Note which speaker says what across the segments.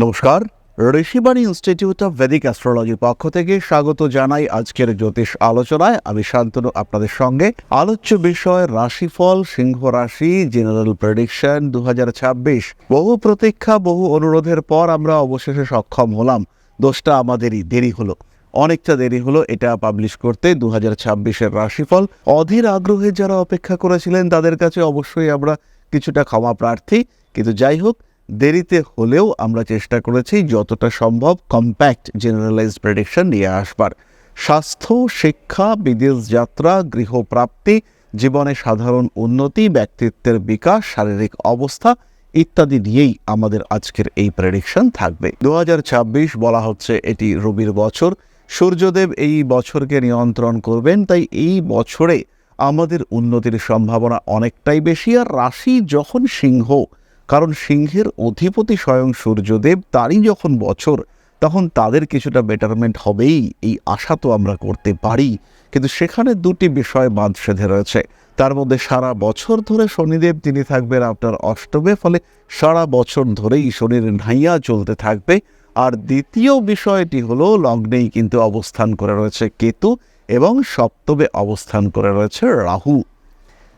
Speaker 1: নমস্কার। Rishibani institute of Vedic অ্যাস্ট্রোলজির পক্ষ থেকে স্বাগত জানাই আজকের জ্যোতিষ আলোচনায়। আমি শান্তনু, আপনাদের সঙ্গে। আলোচ্য বিষয়, রাশিফল, সিংহ রাশি জেনারেল প্রেডিকশন দু বহু প্রতীক্ষা, বহু অনুরোধের পর আমরা অবশেষে সক্ষম হলাম। দোষটা আমাদেরই, দেরি হলো। অনেকটা দেরি হলো এটা পাবলিশ করতে দু হাজার রাশিফল। অধীর আগ্রহে যারা অপেক্ষা করেছিলেন তাদের কাছে অবশ্যই আমরা কিছুটা ক্ষমা প্রার্থী। কিন্তু যাই হোক দেরিতে হলেও আমরা চেষ্টা করেছি যতটা সম্ভব কম্প্যাক্ট জেনারেলাইজড প্রেডিকশন নিয়ে আসবার। স্বাস্থ্য, শিক্ষা বিদেশ যাত্রা, গৃহপ্রাপ্তি, জীবনে সাধারণ উন্নতি, ব্যক্তিত্বের বিকাশ, শারীরিক অবস্থা ইত্যাদি নিয়েই আমাদের আজকের এই প্রেডিকশন থাকবে। দু হাজার ছাব্বিশ বলা হচ্ছে এটি রবির বছর। সূর্যদেব এই বছরকে নিয়ন্ত্রণ করবেন, তাই এই বছরে আমাদের উন্নতির সম্ভাবনা অনেকটাই বেশি। আর রাশি যখন সিংহ কারণ সিংহের অধিপতি স্বয়ং সূর্যদেব, তারই যখন বছর, তখন তাদের কিছুটা বেটারমেন্ট হবেই, এই আশা তো আমরা করতে পারি। কিন্তু সেখানে দুটি বিষয় বাঁধ সেধে রয়েছে। তার মধ্যে সারা বছর ধরে শনিদেব তিনি থাকবেন আপনার অষ্টমে, ফলে সারা বছর ধরেই শনির নাইয়া চলতে থাকবে। আর দ্বিতীয় বিষয়টি হলো, লগ্নেই কিন্তু অবস্থান করে রয়েছে কেতু এবং সপ্তমে অবস্থান করে রয়েছে রাহু।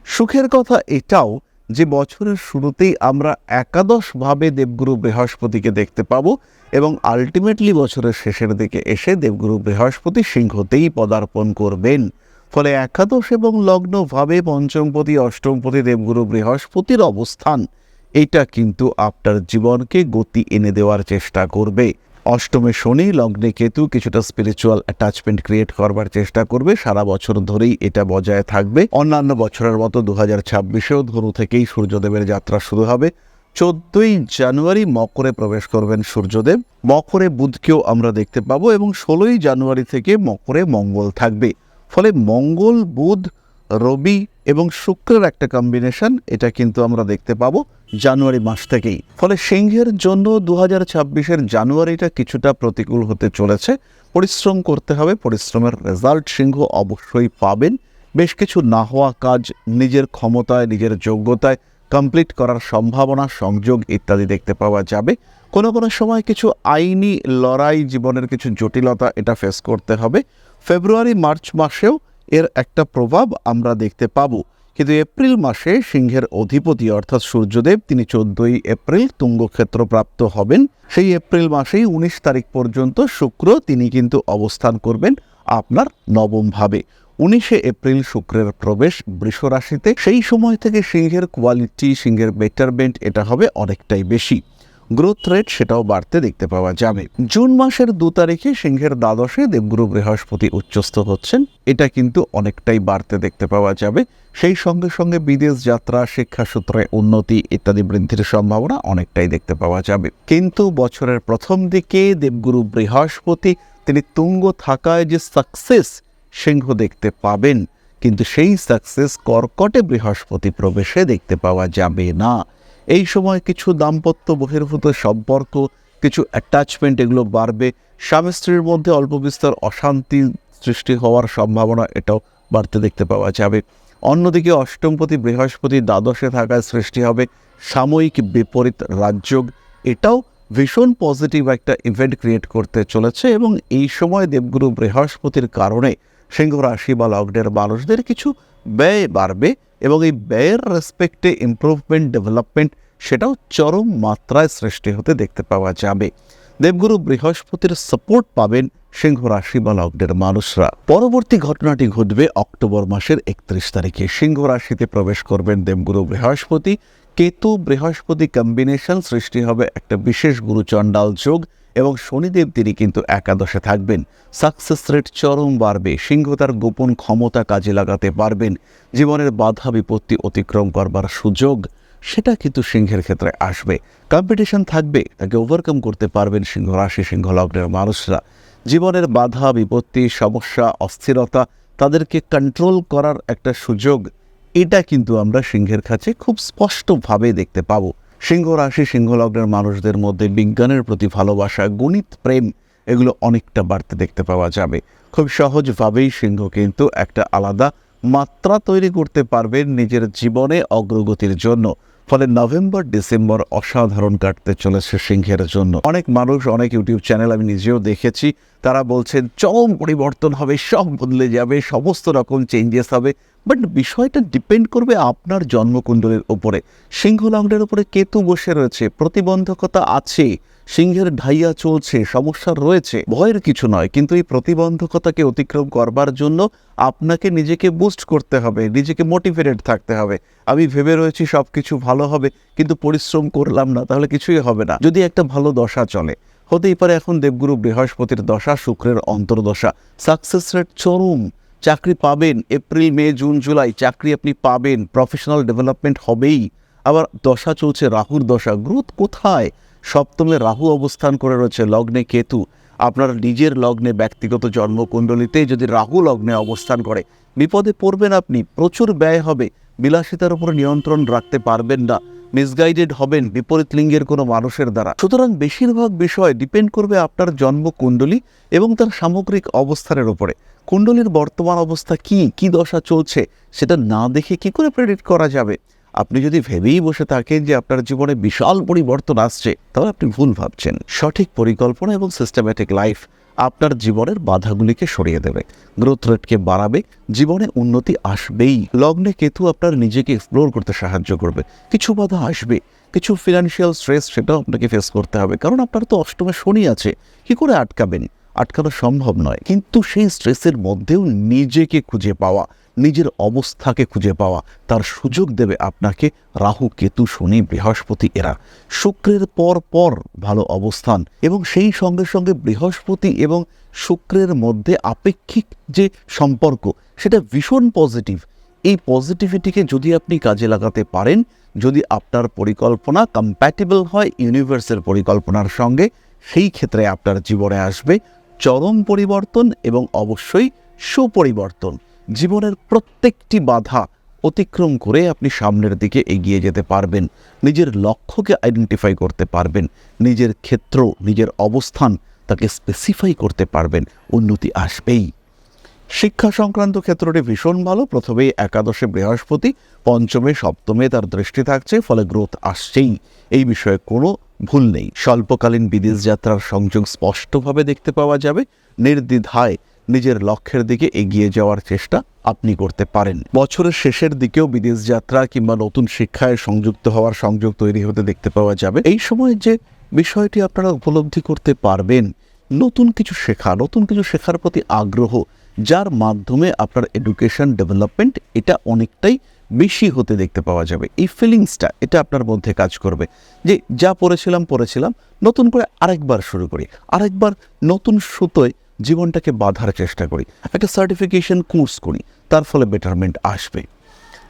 Speaker 1: সুখের কথা এটাও যে বছরের শুরুতেই আমরা একাদশভাবে দেবগুরু বৃহস্পতিকে দেখতে পাবো এবং আলটিমেটলি বছরের শেষের দিকে এসে দেবগুরু বৃহস্পতি সিংহতেই পদার্পণ করবেন। ফলে একাদশ এবং লগ্নভাবে পঞ্চমপতি, অষ্টমপতি দেবগুরু বৃহস্পতির অবস্থান, এটা কিন্তু আপনার জীবনকে গতি এনে দেওয়ার চেষ্টা করবে। অষ্টমে শনি, লগ্নে কেতু কিছুটা স্পিরিচুয়াল অ্যাটাচমেন্ট ক্রিয়েট করবার চেষ্টা করবে। সারা বছর ধরেই এটা বজায় থাকবে। অন্যান্য বছরের মতো দু হাজার ছাব্বিশেও ধনু থেকেই সূর্যদেবের যাত্রা শুরু হবে। চোদ্দই জানুয়ারি মকরে প্রবেশ করবেন সূর্যদেব। মকরে বুধকেও আমরা দেখতে পাবো এবং ষোলোই জানুয়ারি থেকে মকরে মঙ্গল থাকবে। ফলে মঙ্গল, বুধ, রবি এবং শুক্রের একটা কম্বিনেশন এটা কিন্তু আমরা দেখতে পাবো। জানুয়ারি মাস থেকেই। ফলে সিংহের জন্য দু হাজার ছাব্বিশের জানুয়ারিটা কিছুটা প্রতিকূল হতে চলেছে। পরিশ্রম করতে হবে, পরিশ্রমের রেজাল্ট সিংহ অবশ্যই পাবেন। বেশ কিছু না হওয়া কাজ নিজের ক্ষমতায়, নিজের যোগ্যতায় কমপ্লিট করার সম্ভাবনা, সংযোগ ইত্যাদি দেখতে পাওয়া যাবে। কোনো কোনো সময় কিছু আইনি লড়াই, জীবনের কিছু জটিলতা এটা ফেস করতে হবে। ফেব্রুয়ারি, মার্চ মাসেও এর একটা প্রভাব আমরা দেখতে পাবো। কিন্তু এপ্রিল মাসে সিংহের অধিপতি অর্থাৎ সূর্যদেব, তিনি চোদ্দই এপ্রিল তুঙ্গক্ষেত্র প্রাপ্ত হবেন। সেই এপ্রিল মাসেই উনিশ তারিখ পর্যন্ত শুক্র তিনি কিন্তু অবস্থান করবেন আপনার নবমভাবে উনিশে এপ্রিল শুক্রের প্রবেশ বৃষ রাশিতে সেই সময় থেকে সিংহের কোয়ালিটি, সিংহের বেটারমেন্ট এটা হবে অনেকটাই বেশি। গ্রোথ রেট সেটাও বাড়তে দেখতে পাওয়া যাবে। জুন মাসের দু তারিখে সিংহের দ্বাদশে দেবগুরু বৃহস্পতি উচ্চস্থ হচ্ছেন। এটা কিন্তু অনেকটাই বাড়তে দেখতে পাওয়া যাবে। সেই সঙ্গে সঙ্গে বিদেশ যাত্রা, শিক্ষাসূত্রে উন্নতি ইত্যাদি বৃদ্ধির সম্ভাবনা অনেকটাই দেখতে পাওয়া যাবে। কিন্তু বছরের প্রথম দিকে দেবগুরু বৃহস্পতি, তিনি তুঙ্গ থাকায় যে সাকসেস সিংহ দেখতে পাবেন, কিন্তু সেই সাকসেস কর্কটে বৃহস্পতি প্রবেশে দেখতে পাওয়া যাবে না। এই সময় কিছু দাম্পত্য বহির্ভূত সম্পর্ক, কিছু অ্যাটাচমেন্ট এগুলো বাড়বে। স্বামী স্ত্রীর মধ্যে অল্প বিস্তর অশান্তি সৃষ্টি হওয়ার সম্ভাবনা এটাও বাড়তে দেখতে পাওয়া যাবে। অন্যদিকে অষ্টমপতি, বৃহস্পতি দ্বাদশে থাকায় সৃষ্টি হবে সাময়িক বিপরীত রাজযোগ। এটাও ভীষণ পজিটিভ একটা ইভেন্ট ক্রিয়েট করতে চলেছে এবং এই সময় দেবগুরু বৃহস্পতির কারণে সিংহ রাশি বা লগ্নের মানুষদের কিছু ব্যয় বাড়বে। এবং এই ব্যয়ের রেসপেক্টে ইমপ্রুভমেন্ট ডেভেলপমেন্ট সেটাও চরম মাত্রায় সৃষ্টি হতে দেখতে পাওয়া যাবে। দেবগুরু বৃহস্পতির সাপোর্ট পাবেন সিংহ রাশি বা লগ্নের মানুষরা। পরবর্তী ঘটনাটি ঘটবে অক্টোবর মাসের একত্রিশ তারিখে। সিংহ রাশিতে প্রবেশ করবেন দেবগুরু বৃহস্পতি। কেতু বৃহস্পতি কম্বিনেশন সৃষ্টি হবে একটা বিশেষ গুরুচণ্ডাল যোগ। এবং শনিদেব তিনি কিন্তু একাদশে থাকবেন। সাকসেস রেট চরম বাড়বে। সিংহ তার গোপন ক্ষমতা কাজে লাগাতে পারবেন। জীবনের বাধা বিপত্তি অতিক্রম করবার সুযোগ, সেটা কিন্তু সিংহের ক্ষেত্রে আসবে। কম্পিটিশন থাকবে, তাকে ওভারকাম করতে পারবেন সিংহ রাশি, সিংহ লগ্নের মানুষরা। জীবনের বাধা, বিপত্তি, সমস্যা, অস্থিরতা তাদেরকে কন্ট্রোল করার একটা সুযোগ, এটা কিন্তু আমরা সিংহের কাছে খুব স্পষ্টভাবে দেখতে পাবো। সিংহ রাশি সিংহ লগ্নের মানুষদের মধ্যে বিজ্ঞানের প্রতি ভালোবাসা, গণিত, প্রেম, এগুলো অনেকটা বাড়তে দেখতে পাওয়া যাবে। খুব সহজভাবেই সিংহ কিন্তু একটা আলাদা মাত্রা তৈরি করতে পারবেন নিজের জীবনে অগ্রগতির জন্য। ফলে নভেম্বর, ডিসেম্বর অসাধারণ কাটতে চলেছে সিংহের জন্য। অনেক মানুষ, অনেক ইউটিউব চ্যানেল আমি নিজেও দেখেছি, তারা বলছেন, চরম পরিবর্তন হবে, সব বদলে যাবে, সমস্ত রকম চেঞ্জেস হবে। বাট বিষয়টা ডিপেন্ড করবে আপনার জন্মকুণ্ডলের উপরে। সিংহ লগ্নের উপরে কেতু বসে রয়েছে, প্রতিবন্ধকতা আছে। সিংহের ঢাইয়া চলছে, সমস্যা রয়েছে। ভয়ের কিছু নয়, কিন্তু এই প্রতিবন্ধকতাকে অতিক্রম করবার জন্য আপনাকে নিজেকে বুস্ট করতে হবে, নিজেকে মোটিভেটেড থাকতে হবে। আমি ভেবে রয়েছি সব কিছু ভালো হবে, কিন্তু পরিশ্রম করলাম না, তাহলে কিছুই হবে না। যদি একটা ভালো দশা চলে, হতেই পারে এখন দেবগুরু বৃহস্পতির দশা, শুক্রের অন্তর্দশা। সাকসেস রেট চরম, চাকরি পাবেন, এপ্রিল, মে, জুন, জুলাই, চাকরি আপনি পাবেন প্রফেশনাল ডেভেলপমেন্ট হবেই। আবার দশা চলছে, রাহুর দশা গ্রোথ কোথায়? সপ্তমে রাহু অবস্থান করে রয়েছে লগ্নে কেতু। আপনার নিজের লগ্নে ব্যক্তিগত জন্মকুণ্ডলিতে যদি রাহু লগ্নে অবস্থান করে, বিপদে পড়বেন আপনি, প্রচুর ব্যয় হবে, বিলাসিতার উপর নিয়ন্ত্রণ রাখতে পারবেন না মিসগাইডেড হবেন, বিপরীত লিঙ্গের কোনো মানুষের দ্বারা। সুতরাং বেশিরভাগ বিষয় ডিপেন্ড করবে আপনার জন্মকুণ্ডলী এবং তার সামগ্রিক অবস্থানের উপরে। কুণ্ডলীর বর্তমান অবস্থা কি কি দশা চলছে, সেটা না দেখে কি করে প্রেডিক্ট করা যাবে? আপনি যদি ভেবেই বসে থাকেন যে আপনার জীবনে বিশাল পরিবর্তন আসছে, তাহলে আপনি ভুল ভাবছেন। সঠিক পরিকল্পনা এবং সিস্টেম্যাটিক লাইফ আপনার জীবনের বাধাগুলিকে সরিয়ে দেবে। গ্রোথ রেটকে বাড়াবে, জীবনে উন্নতি আসবেই। লগ্নে কেতু আপনার নিজেকে এক্সপ্লোর করতে সাহায্য করবে। কিছু বাধা আসবে, কিছু ফিনান্সিয়াল স্ট্রেস সেটাও আপনাকে ফেস করতে হবে। কারণ আপনার তো অষ্টমে শনি আছে, কি করে আটকাবেন? আটকানো সম্ভব নয়। কিন্তু সেই স্ট্রেসের মধ্যেও নিজেকে খুঁজে পাওয়া নিজের অবস্থাকে খুঁজে পাওয়া। তার সুযোগ দেবে আপনাকে রাহু, কেতু, শনি, বৃহস্পতি এরা। শুক্রের পর পর ভালো অবস্থান এবং সেই সঙ্গে সঙ্গে বৃহস্পতি এবং শুক্রের মধ্যে আপেক্ষিক যে সম্পর্ক, সেটা ভীষণ পজিটিভ এই পজিটিভিটিকে যদি আপনি কাজে লাগাতে পারেন, যদি আপনার পরিকল্পনা কম্প্যাটেবল হয় ইউনিভার্সের পরিকল্পনার সঙ্গে, সেই ক্ষেত্রে আপনার জীবনে আসবে চরম পরিবর্তন এবং অবশ্যই সুপরিবর্তন। জীবনের প্রত্যেকটি বাধা অতিক্রম করে আপনি সামনের দিকে এগিয়ে যেতে পারবেন। নিজের লক্ষ্যকে আইডেন্টিফাই করতে পারবেন। নিজের ক্ষেত্র, নিজের অবস্থান তাকে স্পেসিফাই করতে পারবেন। উন্নতি আসবেই। শিক্ষা সংক্রান্ত ক্ষেত্রটি ভীষণ ভালো। প্রথমেই একাদশে বৃহস্পতি, পঞ্চমে সপ্তমে তার দৃষ্টি থাকছে, ফলে গ্রোথ আসছেই। এই বিষয়ে কোনো ভুল নেই। স্বল্পকালীন বিদেশ যাত্রার সংযোগ স্পষ্টভাবে দেখতে পাওয়া যাবে। নির্দ্বিধায় নিজের লক্ষ্যের দিকে এগিয়ে যাওয়ার চেষ্টা আপনি করতে পারেন। বছরের শেষের দিকেও বিদেশ যাত্রা কিংবা নতুন শিক্ষায় সংযুক্ত হওয়ার সংযোগ তৈরি হতে দেখতে পাওয়া যাবে। এই সময় যে বিষয়টি আপনারা উপলব্ধি করতে পারবেন, নতুন কিছু শেখা, নতুন কিছু শেখার প্রতি আগ্রহ, যার মাধ্যমে আপনার এডুকেশন ডেভেলপমেন্ট এটা অনেকটাই বেশি হতে দেখতে পাওয়া যাবে। এই ফিলিংসটা এটা আপনার মধ্যে কাজ করবে। যে যা পড়েছিলাম পড়েছিলাম, নতুন করে আরেকবার শুরু করি। আরেকবার নতুন সুতোয় জীবনটাকে বাঁধার চেষ্টা করি। একটা সার্টিফিকেশন কোর্স করি, তার ফলে বেটারমেন্ট আসবে।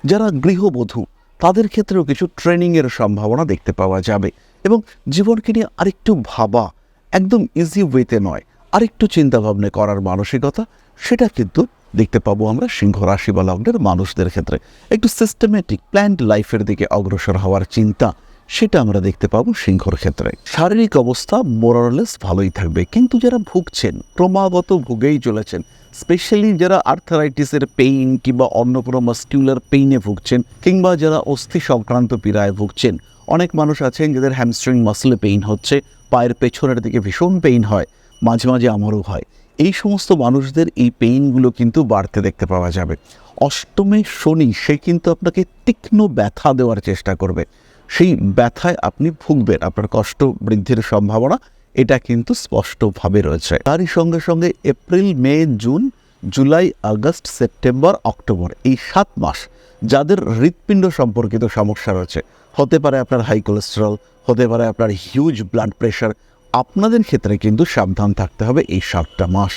Speaker 1: যারা গৃহবধূ, তাদের ক্ষেত্রেও কিছু ট্রেনিংয়ের সম্ভাবনা দেখতে পাওয়া যাবে এবং জীবনকে নিয়ে আরেকটু ভাবা একদম ইজি ওয়েতে নয়। আরেকটু চিন্তাভাবনা করার মানসিকতা, সেটা কিন্তু দেখতে পাবো আমরা সিংহ রাশি বা লগ্নের মানুষদের ক্ষেত্রে। একটু সিস্টেমেটিক প্ল্যান্ড লাইফের দিকে অগ্রসর হওয়ার চিন্তা সেটা আমরা দেখতে পাবো সিংহর ক্ষেত্রে। শারীরিক অবস্থা মোরারলেস ভালোই থাকবে। কিন্তু যারা ভুগছেন, ক্রমাগত ভুগেই চলেছেন স্পেশালি যারা আর্থারাইটিসের পেইন কিংবা অন্য কোনো মাস্কিউলার পেইনে ভুগছেন, কিংবা যারা অস্থি সংক্রান্ত পীড়ায় ভুগছেন, অনেক মানুষ আছেন যাদের হ্যামস্ট্রিং মাসলে পেইন হচ্ছে, পায়ের পেছনের দিকে ভীষণ পেইন হয়, মাঝে মাঝে আমারও হয়। এই সমস্ত মানুষদের এই পেইনগুলো কিন্তু বাড়তে দেখতে পাওয়া যাবে। অষ্টমে শনি, সে কিন্তু আপনাকে তীক্ষ্ণ ব্যথা দেওয়ার চেষ্টা করবে। সেই ব্যথায় আপনি ভুগবেন, আপনার কষ্ট বৃদ্ধির সম্ভাবনা, এটা কিন্তু স্পষ্টভাবে রয়েছে। তারই সঙ্গে সঙ্গে April, May, June, July, August, September, October, এই সাত মাস যাদের হৃৎপিণ্ড সম্পর্কিত সমস্যা রয়েছে, হতে পারে আপনার হাই কোলেস্টেরল হতে পারে আপনার হিউজ ব্লাড প্রেশার আপনাদের ক্ষেত্রে কিন্তু সাবধান থাকতে হবে এই সাতটা মাস।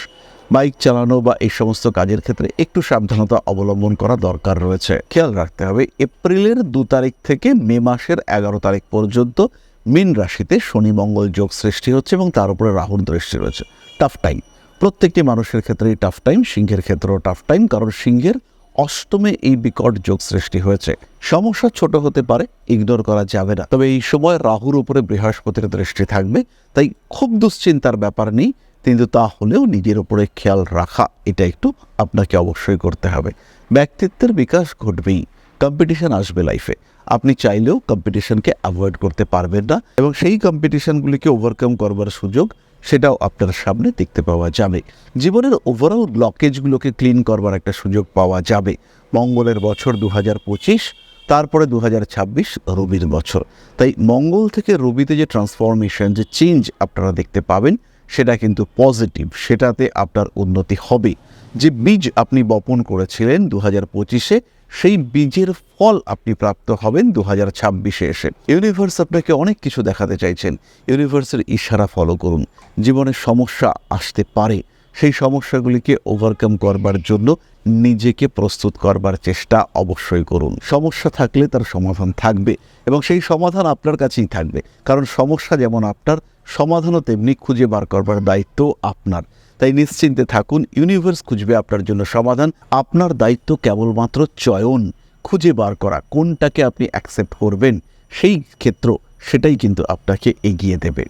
Speaker 1: বাইক চালানো বা এই সমস্ত কাজের ক্ষেত্রে একটু সাবধানতা অবলম্বন করা দরকার রয়েছে। খেয়াল রাখতে হবে, এপ্রিলের দু তারিখ থেকে মে মাসের এগারো তারিখ পর্যন্ত মীন রাশিতে শনি মঙ্গল যোগ সৃষ্টি হচ্ছে এবং তার উপরে রাহুর দৃষ্টি রয়েছে। টাফ টাইম প্রত্যেকটি মানুষের ক্ষেত্রেই টাফ টাইম সিংহের ক্ষেত্রেও টাফ টাইম কারণ সিংহের অষ্টমে এই বিকট যোগ সৃষ্টি হয়েছে। সমস্যা ছোট হতে পারে ইগনোর করা যাবে না। তবে এই সময় রাহুর উপরে বৃহস্পতির দৃষ্টি থাকবে, তাই খুব দুশ্চিন্তার ব্যাপার নেই। কিন্তু তা হলেও নিজের ওপরে খেয়াল রাখা, এটা একটু আপনাকে অবশ্যই করতে হবে। ব্যক্তিত্বের বিকাশ ঘটবেই কম্পিটিশন আসবে লাইফে আপনি চাইলেও কম্পিটিশনকে অ্যাভয়েড করতে পারবেন না এবং সেই কম্পিটিশনগুলিকে ওভারকাম করবার সুযোগ, সেটাও আপনার সামনে দেখতে পাওয়া যাবে। জীবনের ওভারঅল ব্লকেজগুলোকে ক্লিন করবার একটা সুযোগ পাওয়া যাবে। মঙ্গলের বছর দু পঁচিশ, তারপরে দু ছাব্বিশ, রবির বছর। তাই মঙ্গল থেকে রবিতে যে ট্রান্সফরমেশন যে চেঞ্জ আপনারা দেখতে পাবেন সেটা কিন্তু পজিটিভ সেটাতে আপনার উন্নতি হবে। যে বীজ আপনি বপন করেছিলেন দু হাজার পঁচিশে, সেই বীজের ফল আপনি প্রাপ্ত হবেন দু হাজার ছাব্বিশে এসে। ইউনিভার্স আপনাকে অনেক কিছু দেখাতে চাইছেন। ইউনিভার্সের ইশারা ফলো করুন। জীবনে সমস্যা আসতে পারে। সেই সমস্যাগুলিকে ওভারকাম করবার জন্য নিজেকে প্রস্তুত করবার চেষ্টা অবশ্যই করুন। সমস্যা থাকলে তার সমাধান থাকবে এবং সেই সমাধান আপনার কাছেই থাকবে। কারণ সমস্যা যেমন আপনার সমাধানও তেমনি খুঁজে বার করবার দায়িত্ব আপনার। তাই নিশ্চিন্তে থাকুন ইউনিভার্স খুঁজবে আপনার জন্য সমাধান। আপনার দায়িত্ব কেবলমাত্র চয়ন, খুঁজে বার করা, কোনটাকে আপনি অ্যাকসেপ্ট করবেন, সেই ক্ষেত্র সেটাই কিন্তু আপনাকে এগিয়ে দেবে।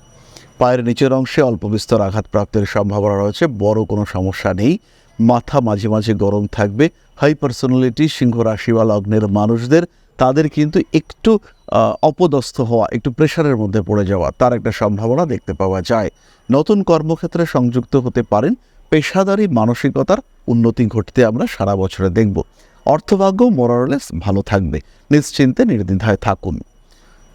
Speaker 1: পায়ের নিচের অংশে অল্প বিস্তর আঘাতপ্রাপ্তের সম্ভাবনা রয়েছে, বড় কোনো সমস্যা নেই। মাথা মাঝে মাঝে গরম থাকবে হাই পার্সোনালিটি সিংহ রাশি বা লগ্নের মানুষদের, তাদের কিন্তু একটু অপদস্থ হওয়া, একটু প্রেশারের মধ্যে পড়ে যাওয়া, তার একটা সম্ভাবনা দেখতে পাওয়া যায়। নতুন কর্মক্ষেত্রে সংযুক্ত হতে পারেন, পেশাদারি মানসিকতার উন্নতি ঘটতে আমরা সারা বছরে দেখব। অর্থভাগ্য মোরারলেস ভালো থাকবে, নিশ্চিন্তে নির্দ্বিধায় থাকুন।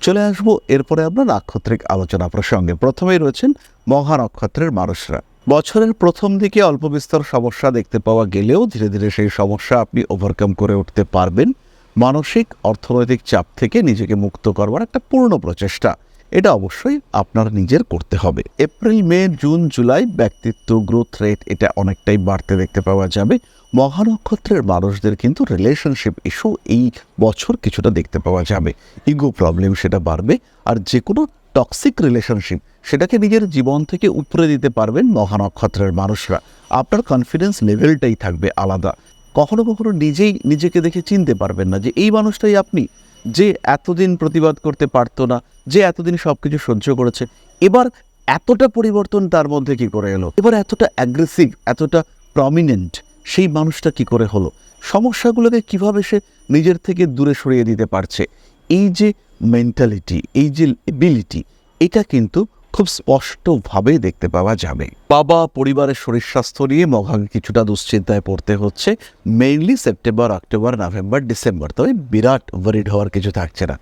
Speaker 1: চলে আসব, এরপরে আমরা নাক্ষত্রিক আলোচনা প্রসঙ্গে। প্রথমেই রয়েছেন মহা নক্ষত্রের মানুষরা। বছরের প্রথম দিকে অল্প বিস্তর সমস্যা দেখতে পাওয়া গেলেও ধীরে ধীরে সেই সমস্যা আপনি ওভারকাম করে উঠতে পারবেন। মানসিক, অর্থনৈতিক চাপ থেকে নিজেকে মুক্ত করবার একটা পূর্ণ প্রচেষ্টা। এটা অবশ্যই আপনার নিজের করতে হবে। এপ্রিল, মে, জুন, জুলাই ব্যক্তিত্ব গ্রোথ রেট এটা অনেকটাই বাড়তে দেখতে পাওয়া যাবে। মহানক্ষত্রের মানুষদের কিন্তু রিলেশনশিপ ইস্যু এই বছর কিছুটা দেখতে পাওয়া যাবে। ইগো প্রবলেম সেটা বাড়বে। আর যে কোনো টক্সিক রিলেশনশিপ সেটাকে নিজের জীবন থেকে উপরে দিতে পারবেন মহানক্ষত্রের মানুষরা। আপনার কনফিডেন্স লেভেলটাই থাকবে আলাদা। কখনো কখনো নিজেই নিজেকে দেখে চিনতে পারবেন না যে এই মানুষটাই আপনি, যে এতদিন প্রতিবাদ করতে পারতো না, যে এতদিন সব কিছু সহ্য করেছে। এবার এতটা পরিবর্তন তার মধ্যে কি করে এলো? এবার এতটা অ্যাগ্রেসিভ এতটা প্রমিনেন্ট সেই মানুষটা কি করে হলো? সমস্যাগুলোকে কীভাবে সে নিজের থেকে দূরে সরিয়ে দিতে পারছে? এই যে মেন্টালিটি এই যে এবিলিটি এটা কিন্তু খুব স্পষ্টভাবে দেখতে পাওয়া যাবে। বাবা, পরিবারের শরীর স্বাস্থ্য নিয়ে মহাকে কিছুটা দুশ্চিন্তায় পড়তে হচ্ছে mainly September October November December তবে বিরাট ওয়ারিড হওয়ার কিছু থাকছে না।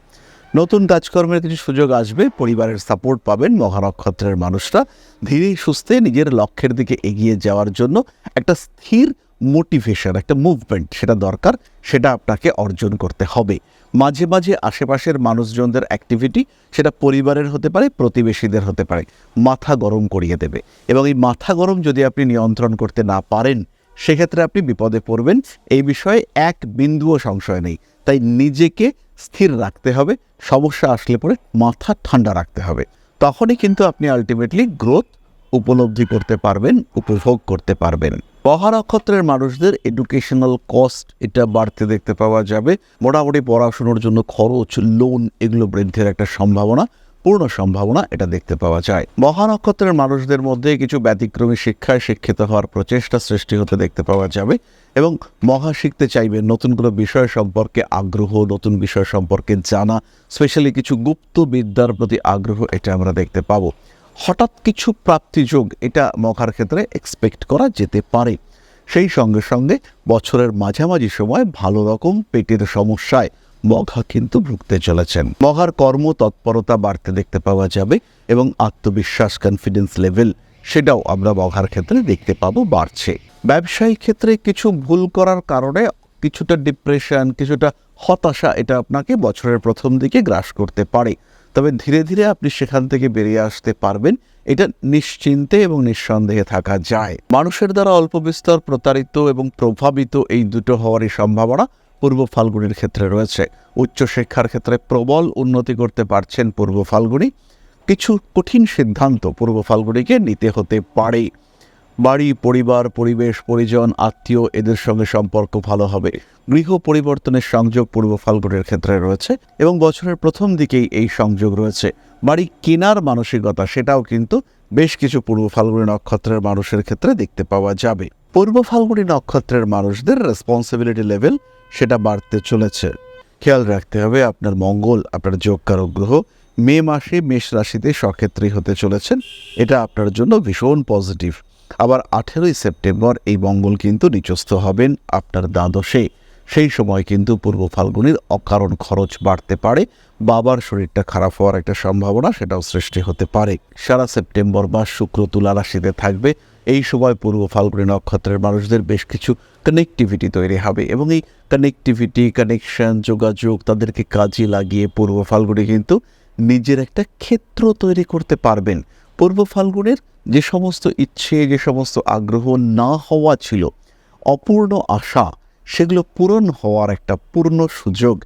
Speaker 1: নতুন কাজকর্মের কিছু সুযোগ আসবে, পরিবারের সাপোর্ট পাবেন মহানক্ষত্রের মানুষরা। ধীরে সুস্থে নিজের লক্ষ্যের দিকে এগিয়ে যাওয়ার জন্য একটা স্থির মোটিভেশন একটা মুভমেন্ট সেটা দরকার, সেটা আপনাকে অর্জন করতে হবে। মাঝে মাঝে আশেপাশের মানুষজনদের অ্যাক্টিভিটি সেটা পরিবারের হতে পারে, প্রতিবেশীদের হতে পারে, মাথা গরম করিয়ে দেবে। এবং এই মাথা গরম যদি আপনি নিয়ন্ত্রণ করতে না পারেন, সেক্ষেত্রে আপনি বিপদে পড়বেন। এই বিষয়ে এক বিন্দুও সংশয় নেই। তাই নিজেকে স্থির রাখতে হবে, সমস্যা আসলে পরে মাথা ঠান্ডা রাখতে হবে। তখনই কিন্তু আপনি আলটিমেটলি গ্রোথ উপলব্ধি করতে পারবেন, উপভোগ করতে পারবেন। মহা নক্ষত্রের মানুষদের এডুকেশনাল কস্ট এটা বাড়তে দেখতে পাওয়া যাবে। মোটামুটি পড়াশুনোর জন্য খরচ লোন এগুলো বৃদ্ধির একটা সম্ভাবনা, পূর্ণ সম্ভাবনা এটা দেখতে পাওয়া যায়। মহা নক্ষত্রের মানুষদের মধ্যে কিছু ব্যতিক্রমী শিক্ষায় শিক্ষিত হওয়ার প্রচেষ্টা সৃষ্টি হতে দেখতে পাওয়া যাবে এবং মহা শিখতে চাইবে, নতুন কোনো বিষয় সম্পর্কে আগ্রহ, নতুন বিষয় সম্পর্কে জানা স্পেশালি কিছু গুপ্ত বিদ্যার প্রতি আগ্রহ এটা আমরা দেখতে পাবো। হঠাৎ কিছু প্রাপ্তিযোগ এটা মঘার ক্ষেত্রে এক্সপেক্ট করা যেতে পারে। সেই সঙ্গে সঙ্গে বছরের মাঝামাঝি সময় ভালো রকম পেটের সমস্যায় মঘা কিন্তু ভুগতে চলেছেন। মঘার কর্ম তৎপরতা বাড়তে দেখতে পাওয়া যাবে এবং আত্মবিশ্বাস কনফিডেন্স লেভেল সেটাও আমরা মঘার ক্ষেত্রে দেখতে পাবো বাড়ছে। ব্যবসায়িক ক্ষেত্রে কিছু ভুল করার কারণে কিছুটা ডিপ্রেশন কিছুটা হতাশা এটা আপনাকে বছরের প্রথম দিকে গ্রাস করতে পারে। তবে ধীরে ধীরে আপনি সেখান থেকে বেরিয়ে আসতে পারবেন। এটা নিশ্চিন্তে এবং নিঃসন্দেহে থাকা যায়। মানুষের দ্বারা অল্প বিস্তর প্রতারিত এবং প্রভাবিত এই দুটো হওয়ারই সম্ভাবনা পূর্ব ফাল্গুনির ক্ষেত্রে রয়েছে। উচ্চশিক্ষার ক্ষেত্রে প্রবল উন্নতি করতে পারছেন পূর্ব ফাল্গুনি। কিছু কঠিন সিদ্ধান্ত পূর্ব ফাল্গুনিকে নিতে হতে পারে। বাড়ি, পরিবার, পরিবেশ, পরিজন, আত্মীয় এদের সঙ্গে সম্পর্ক ভালো হবে। গৃহ পরিবর্তনের সংযোগ পূর্ব ফাল্গুনের ক্ষেত্রে রয়েছে এবং বছরের প্রথম দিকেই এই সংযোগ রয়েছে। বাড়ি কেনার মানসিকতা, সেটাও কিন্তু বেশ কিছু পূর্ব ফাল্গুনী নক্ষত্রের মানুষের ক্ষেত্রে দেখতে পাওয়া যাবে। পূর্ব ফাল্গুনী নক্ষত্রের মানুষদের রেসপন্সিবিলিটি লেভেল সেটা বাড়তে চলেছে। খেয়াল রাখতে হবে, আপনার মঙ্গল, আপনার যোগকারক গ্রহ মে মাসে মেষ রাশিতে সক্ষেত্রী হতে চলেছেন। এটা আপনার জন্য ভীষণ পজিটিভ আবার আঠেরোই সেপ্টেম্বর এই মঙ্গল কিন্তু নিচস্থ হবেন আপনার দ্বাদশে। সেই সময় কিন্তু পূর্ব ফাল্গুনির অকারণ খরচ বাড়তে পারে, বাবার শরীরটা খারাপ হওয়ার একটা সম্ভাবনা সেটাও সৃষ্টি হতে পারে। সারা সেপ্টেম্বর মাস শুক্র তুলা রাশিতে থাকবে। এই সময় পূর্ব ফাল্গুনি নক্ষত্রের মানুষদের বেশ কিছু কানেকটিভিটি তৈরি হবে এবং এই কানেকটিভিটি কানেকশন যোগাযোগ তাদেরকে কাজে লাগিয়ে পূর্ব ফাল্গুনি কিন্তু নিজের একটা ক্ষেত্র তৈরি করতে পারবেন। পূর্ব ফাল্গুনের যে সমস্ত ইচ্ছে, যে সমস্ত আগ্রহ না হওয়া ছিল, অপূর্ণ আশা, সেগুলো পূরণ হওয়ার একটা পূর্ণ সুযোগ,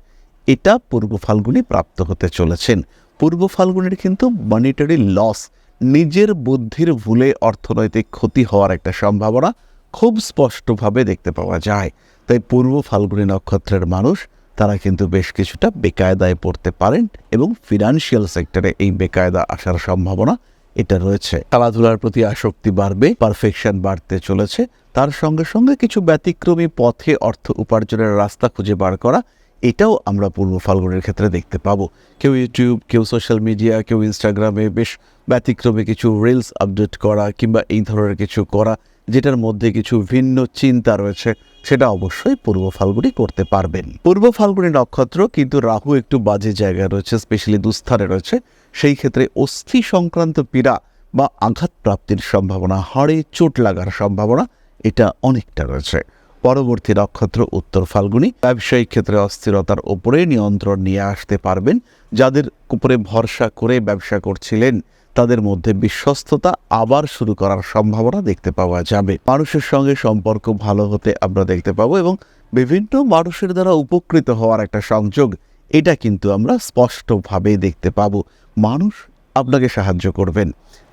Speaker 1: এটা পূর্ব ফাল্গুনি প্রাপ্ত হতে চলেছেন। পূর্ব ফাল্গুনের কিন্তু মনিটারি লস নিজের বুদ্ধির ভুলে অর্থনৈতিক ক্ষতি হওয়ার একটা সম্ভাবনা খুব স্পষ্টভাবে দেখতে পাওয়া যায়। তাই পূর্ব ফাল্গুনি নক্ষত্রের মানুষ, তারা কিন্তু বেশ কিছুটা বেকায়দায় পড়তে পারেন এবং ফিনান্সিয়াল সেক্টরে এই বেকায়দা আসার সম্ভাবনা এটা রয়েছে। খেলাধুলার প্রতি আসক্তি বাড়বে পারফেকশন বাড়তে চলেছে। তার সঙ্গে সঙ্গে কিছু ব্যতিক্রমী পথে অর্থ উপার্জনের রাস্তা খুঁজে বার করা, এটাও আমরা পূর্ব ফাল্গুনের ক্ষেত্রে দেখতে পাবো। কেউ ইউটিউব কেউ সোশ্যাল মিডিয়া কেউ ইনস্টাগ্রামে বেশ ব্যতিক্রমে কিছু রিলস আপডেট করা কিংবা এই ধরনের কিছু করা। যেটার মধ্যে কিছু ভিন্ন চিন্তা রয়েছে, সেটা অবশ্যই পূর্ব ফাল্গুনি করতে পারবেন। পূর্ব ফাল্গুনি নক্ষত্র কিন্তু রাহু একটু বাজে জায়গায় রয়েছে স্পেশালি দুস্থানে রয়েছে। সেই ক্ষেত্রে অস্থি সংক্রান্ত পীড়া বা আঘাত প্রাপ্তির সম্ভাবনা, হাড়ে চোট লাগার সম্ভাবনা, এটা অনেকটা রয়েছে। পরবর্তী নক্ষত্র উত্তর ফাল্গুনি। ব্যবসায়িক ক্ষেত্রে অস্থিরতার ওপরে নিয়ন্ত্রণ নিয়ে আসতে পারবেন। যাদের উপরে ভরসা করে ব্যবসা করছিলেন, তাদের মধ্যে বিশ্বস্ততা আবার শুরু করার সম্ভাবনা দেখতে পাওয়া যাবে। মানুষের সঙ্গে সম্পর্ক ভালো হতে আমরা দেখতে পাবো এবং বিভিন্ন মানুষের দ্বারা উপকৃত হওয়ার একটা সংযোগ, এটা কিন্তু আমরা স্পষ্টভাবে দেখতে পাবো। মানুষ আপনাকে সাহায্য করবেন।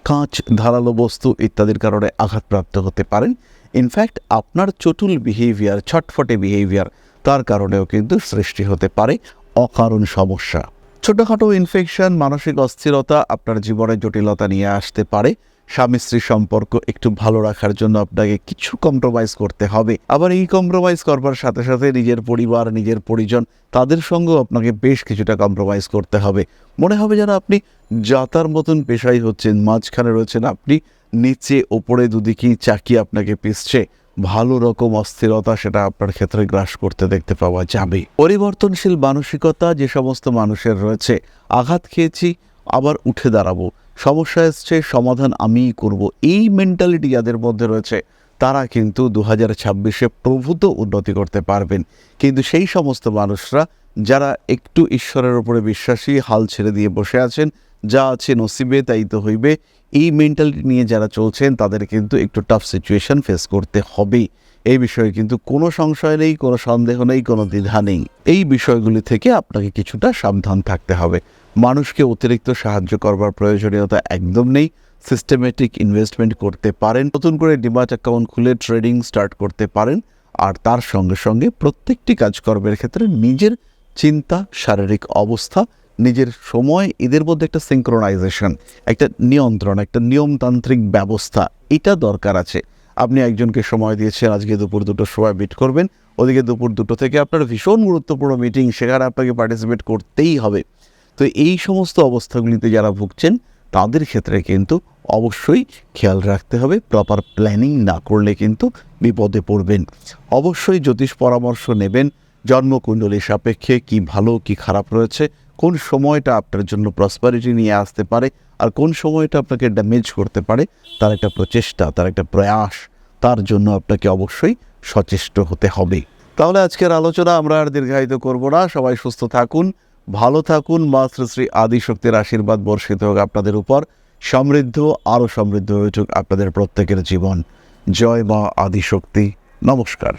Speaker 1: কাঁচ, ধারালো বস্তু ইত্যাদির কারণে আঘাতপ্রাপ্ত হতে পারেন। ইনফ্যাক্ট আপনার চটুল বিহেভিয়ার ছটফটে বিহেভিয়ার তার কারণেও কিন্তু সৃষ্টি হতে পারে অকারণ সমস্যা। ছোটোখাটো ইনফেকশন মানসিক অস্থিরতা আপনার জীবনে জটিলতা নিয়ে আসতে পারে। স্বামী স্ত্রী সম্পর্ক একটু ভালো রাখার জন্য আপনাকে কিছু কম্প্রোমাইজ করতে হবে। আবার এই কম্প্রোমাইজ করবার সাথে সাথে নিজের পরিবার, নিজের পরিজন, তাদের সঙ্গেও আপনাকে বেশ কিছুটা কম্প্রোমাইজ করতে হবে। মনে হবে যেন আপনি যাতার মতন পেশাই হচ্ছেন, মাঝখানে রয়েছেন আপনি। নিচে ওপরে দুদিকেই চাকি আপনাকে পিসছে ভালো রকম অস্থিরতা সেটা আপনার ক্ষেত্রে গ্রাস করতে দেখতে পাওয়া যাবে। পরিবর্তনশীল মানসিকতা যে সমস্ত মানুষের রয়েছে, আঘাত খেয়েছি, আবার উঠে দাঁড়াবো। সমস্যা এসছে, সমাধান আমিই করব। এই মেন্টালিটি যাদের মধ্যে রয়েছে, তারা কিন্তু দু হাজার ছাব্বিশে প্রভূত উন্নতি করতে পারবেন। কিন্তু সেই সমস্ত মানুষরা যারা একটু ঈশ্বরের উপরে বিশ্বাসী, হাল ছেড়ে দিয়ে বসে আছেন, যা আছে নসিবে, তাই তো হইবে। এই মেন্টালিটি নিয়ে যারা চলছেন, তাদের কিন্তু একটু টাফ সিচুয়েশন ফেস করতে হবেই। এই বিষয়ে কিন্তু কোনো সংশয় নেই, কোনো সন্দেহ নেই, কোনো দ্বিধা নেই। এই বিষয়গুলি থেকে আপনাকে কিছুটা সাবধান থাকতে হবে। মানুষকে অতিরিক্ত সাহায্য করবার প্রয়োজনীয়তা একদম নেই। সিস্টেমেটিক ইনভেস্টমেন্ট করতে পারেন, নতুন করে ডিমাট অ্যাকাউন্ট খুলে ট্রেডিং স্টার্ট করতে পারেন, আর তার সঙ্গে সঙ্গে প্রত্যেকটি কাজকর্মের ক্ষেত্রে নিজের চিন্তা, শারীরিক অবস্থা, নিজের সময়, এদের মধ্যে একটা সিঙ্ক্রোনাইজেশন একটা নিয়ন্ত্রণ, একটা নিয়মতান্ত্রিক ব্যবস্থা, এটা দরকার আছে। আপনি একজনকে সময় দিয়েছেন, আজকে দুপুর দুটোর সময় মিট করবেন, ওদিকে দুপুর দুটো থেকে আপনার ভীষণ গুরুত্বপূর্ণ মিটিং সেখানে আপনাকে পার্টিসিপেট করতেই হবে। তো এই সমস্ত অবস্থাগুলিতে যারা ভুগছেন, তাদের ক্ষেত্রে কিন্তু অবশ্যই খেয়াল রাখতে হবে প্রপার প্ল্যানিং না করলে কিন্তু বিপদে পড়বেন। অবশ্যই জ্যোতিষ পরামর্শ নেবেন জন্মকুণ্ডলী সাপেক্ষে কি ভালো, কি খারাপ রয়েছে? কোন সময়টা আপনার জন্য প্রসপারিটি নিয়ে আসতে পারে? আর কোন সময়টা আপনাকে ড্যামেজ করতে পারে? তার একটা প্রচেষ্টা, তার একটা প্রয়াস, তার জন্য আপনাকে অবশ্যই সচেষ্ট হতে হবে। তাহলে আজকের আলোচনা আমরা আর দীর্ঘায়িত করব না। সবাই সুস্থ থাকুন, ভালো থাকুন। মা শ্রী শ্রী আদিশক্তির আশীর্বাদ বর্ষিত হোক আপনাদের উপর। সমৃদ্ধ, আরও সমৃদ্ধ হয়ে উঠুক আপনাদের প্রত্যেকের জীবন। জয় মা আদিশক্তি। নমস্কার।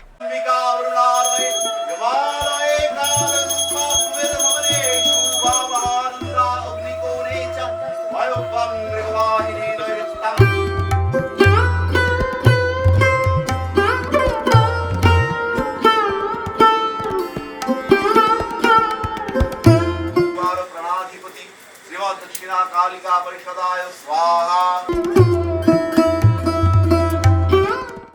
Speaker 1: la.